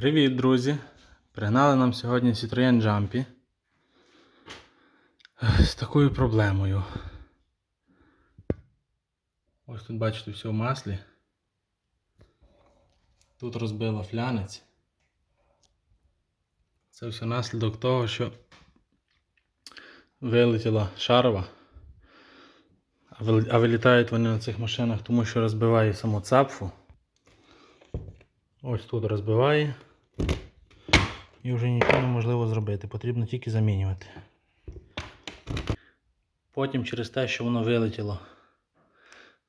Привіт, друзі! Пригнали нам сьогодні Citroën Jumpy з такою проблемою. Ось тут бачите все в маслі. Тут розбило флянець. Це все наслідок того, що вилетіла шарова. А А вилітають вони на цих машинах, тому що розбиває саму цапфу. Ось тут розбиває. І вже нічого неможливо зробити. Потрібно тільки замінювати. Потім через те, що воно вилетіло,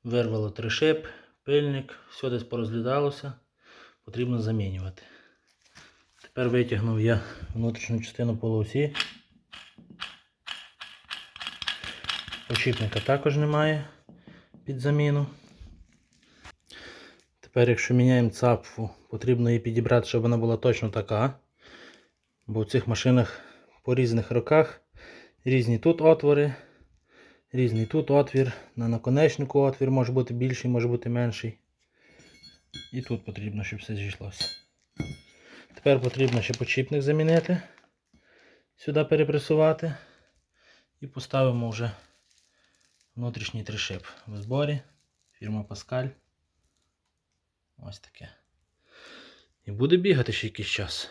вирвало тришип, пильник, все десь порозглядалося, потрібно замінювати. Тепер витягнув я внутрішню частину полуосі. Очіпника також немає під заміну. Тепер, якщо міняємо цапфу, потрібно її підібрати, щоб вона була точно така. Бо в цих машинах по різних роках різні тут отвори, різний тут отвір, на наконечнику отвір може бути більший, може бути менший. І тут потрібно, щоб все зійшлося. Тепер потрібно ще почіпник замінити, сюди перепресувати і поставимо вже внутрішній тришип в зборі. Фірма Паскаль. Ось таке. І буде бігати ще якийсь час.